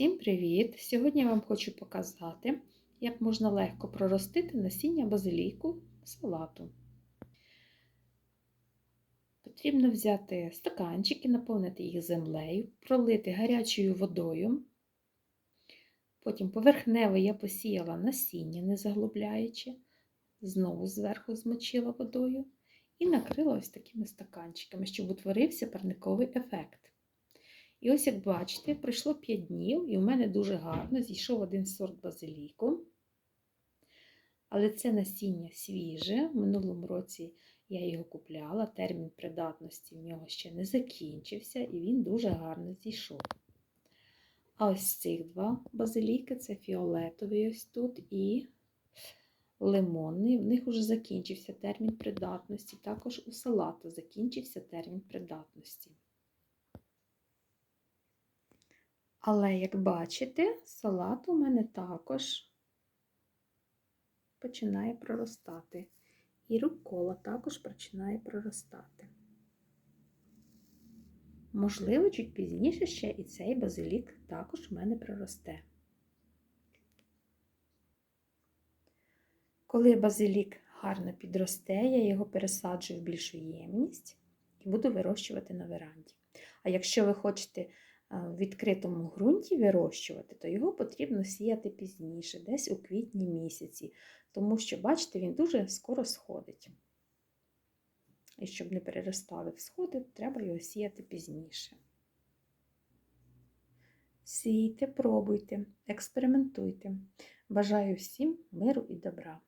Всім привіт! Сьогодні я вам хочу показати, як можна легко проростити насіння базилійку салату. Потрібно взяти стаканчики, наповнити їх землею, пролити гарячою водою. Потім поверхнево я посіяла насіння, не заглубляючи, знову зверху змочила водою і накрила ось такими стаканчиками, щоб утворився парниковий ефект. І ось, як бачите, пройшло 5 днів, і в мене дуже гарно зійшов один сорт базиліку. Але це насіння свіже. В минулому році я його купляла, термін придатності в нього ще не закінчився, і він дуже гарно зійшов. А ось цих два базиліки це фіолетовий ось тут і лимонний. В них вже закінчився термін придатності. Також у салату закінчився термін придатності. Але, як бачите, салат у мене також починає проростати. І рукола також починає проростати. Можливо, чуть пізніше ще і цей базилік також в мене проросте. Коли базилік гарно підросте, я його пересаджу в більшу ємність і буду вирощувати на веранді. А якщо ви хочете в відкритому ґрунті вирощувати, то його потрібно сіяти пізніше, десь у квітні місяці, тому що, бачите, він дуже скоро сходить. І щоб не переростали всходи, треба його сіяти пізніше. Сійте, пробуйте, експериментуйте. Бажаю всім миру і добра!